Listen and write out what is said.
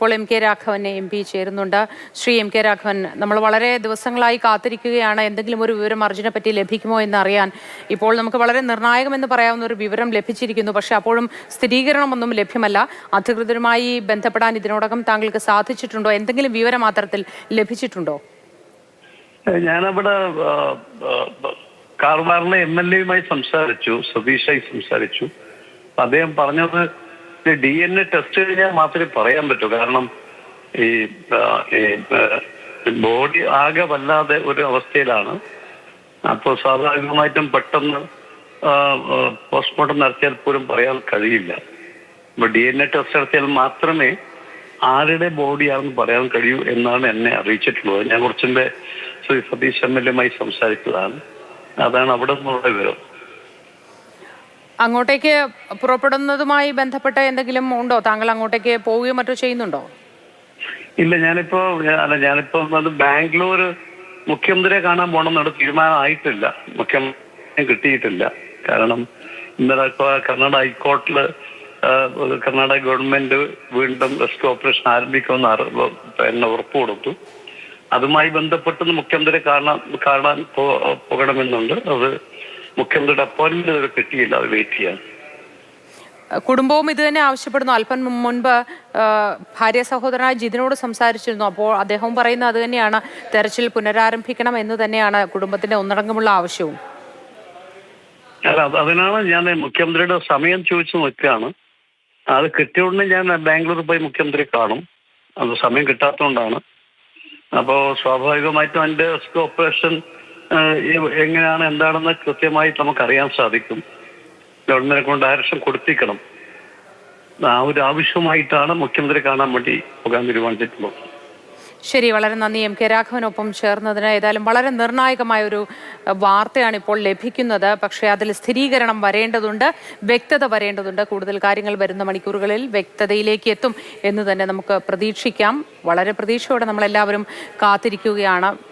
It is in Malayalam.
ഇപ്പോൾ M K Raghavan M P ചേരുന്നുണ്ട്. ശ്രീ എം കെ രാഘവൻ നമ്മൾ വളരെ ദിവസങ്ങളായി കാത്തിരിക്കുകയാണ്. എന്തെങ്കിലും ഒരു വിവരം അർജുനെ പറ്റി ലഭിക്കുമോ എന്ന് അറിയാൻ ഇപ്പോൾ നമുക്ക് വളരെ നിർണായകമെന്ന് പറയാവുന്ന ഒരു വിവരം ലഭിച്ചിരിക്കുന്നു. പക്ഷേ അപ്പോഴും സ്ഥിരീകരണമൊന്നും ലഭ്യമല്ല. അധികൃതരുമായി ബന്ധപ്പെടാൻ ഇതിനോടകം താങ്കൾക്ക് സാധിച്ചിട്ടുണ്ടോ? എന്തെങ്കിലും വിവരം മാത്രത്തിൽ ലഭിച്ചിട്ടുണ്ടോ? ഞാനവിടെ കാർബാറിലെ എം എൽ എയുമായി സംസാരിച്ചു സതീഷായി സംസാരിച്ചു. അദ്ദേഹം പറഞ്ഞത് ഡി എൻ എ ടെസ്റ്റ് കഴിഞ്ഞാൽ മാത്രമേ പറയാൻ പറ്റൂ. കാരണം ഈ ബോഡി ആകെ വല്ലാതെ ഒരു അവസ്ഥയിലാണ്. അപ്പോൾ സ്വാഭാവികമായിട്ടും പെട്ടെന്ന് പോസ്റ്റ്മോർട്ടം നടത്തിയാൽ പോലും പറയാൻ കഴിയില്ല. അപ്പൊ ഡി എൻ എ ടെസ്റ്റ് നടത്തിയാൽ മാത്രമേ ആരുടെ ബോഡിയാണെന്ന് പറയാൻ കഴിയൂ എന്നാണ് എന്നെ അറിയിച്ചിട്ടുള്ളത്. ഞാൻ കുറച്ചും ശ്രീ സതീഷ് എം എൽ എമായി സംസാരിച്ചതാണ്. അതാണ് അവിടെ നിന്നുള്ള വിവരം. അങ്ങോട്ടേക്ക് പുറപ്പെടുന്നതുമായി ബന്ധപ്പെട്ട എന്തെങ്കിലും ഉണ്ടോ? താങ്കൾ അങ്ങോട്ടേക്ക് പോവുകയോ മറ്റോ ചെയ്യുന്നുണ്ടോ? ഇല്ല ഞാനിപ്പോ അല്ല ഞാനിപ്പോ അത് ബാംഗ്ലൂർ മുഖ്യമന്ത്രിയെ കാണാൻ പോകണം എന്നൊരു തീരുമാനമായിട്ടില്ല. മുഖ്യമന്ത്രി കിട്ടിയിട്ടില്ല. കാരണം ഇന്നലെ ഇപ്പൊ കർണാടക ഹൈക്കോർട്ടിൽ കർണാടക ഗവൺമെന്റ് വീണ്ടും റെസ്ക്യൂ ഓപ്പറേഷൻ ആരംഭിക്കുമെന്ന് എന്നെ ഉറപ്പ് കൊടുത്തു. അതുമായി ബന്ധപ്പെട്ട് മുഖ്യമന്ത്രിയെ കാണാൻ കാണാൻ പോകണമെന്നുണ്ട്. അത് മുഖ്യമന്ത്രിയുടെ അപ്പോയിന്റ്മെന്റ് ഇതുവരെ കിട്ടിയില്ല അത് വെയിറ്റ് ചെയ്യാൻ. കുടുംബവും ഇത് തന്നെ ആവശ്യപ്പെടുന്നു. അല്പം മുൻപ് ഭാര്യ സഹോദരനായ ജിതിനോട് സംസാരിച്ചിരുന്നു. അപ്പോൾ അദ്ദേഹം പറയുന്നത് അത് തന്നെയാണ്. തെരച്ചിൽ പുനരാരംഭിക്കണം എന്ന് തന്നെയാണ് കുടുംബത്തിന്റെ ഒന്നടങ്കമുള്ള ആവശ്യവും. അല്ല അതിനാണ് ഞാൻ മുഖ്യമന്ത്രിയുടെ സമയം ചോദിച്ചു നോക്കുകയാണ് അത് കിട്ടിയ ഉടനെ ഞാൻ ബാംഗ്ലൂർ പോയി മുഖ്യമന്ത്രി കാണും. അത് സമയം കിട്ടാത്തതുകൊണ്ടാണ്. അപ്പോൾ സ്വാഭാവികമായിട്ടും അതിന്റെ ഓപ്പറേഷൻ എങ്ങനെയാണ് എന്താണെന്ന് കൃത്യമായി നമുക്കറിയാൻ സാധിക്കും. ഗവൺമെന്റിനെ കൊണ്ട് ഡയറക്ഷൻ കൊടുത്തിക്കണം ആ ഒരു ആവശ്യമായിട്ടാണ് മുഖ്യമന്ത്രി കാണാൻ വേണ്ടി പോകാൻ തീരുമാനിച്ചിട്ടുള്ളത് ശരി വളരെ നന്ദി. എം കെ രാഘവനൊപ്പം ചേർന്നതിന് ഏതായാലും വളരെ നിർണായകമായ ഒരു വാർത്തയാണ് ഇപ്പോൾ ലഭിക്കുന്നത്. പക്ഷേ അതിൽ സ്ഥിരീകരണം വരേണ്ടതുണ്ട് വ്യക്തത വരേണ്ടതുണ്ട്. കൂടുതൽ കാര്യങ്ങൾ വരുന്ന മണിക്കൂറുകളിൽ വ്യക്തതയിലേക്ക് എത്തും എന്ന് തന്നെ നമുക്ക് പ്രതീക്ഷിക്കാം. വളരെ പ്രതീക്ഷയോടെ നമ്മളെല്ലാവരും കാത്തിരിക്കുകയാണ്.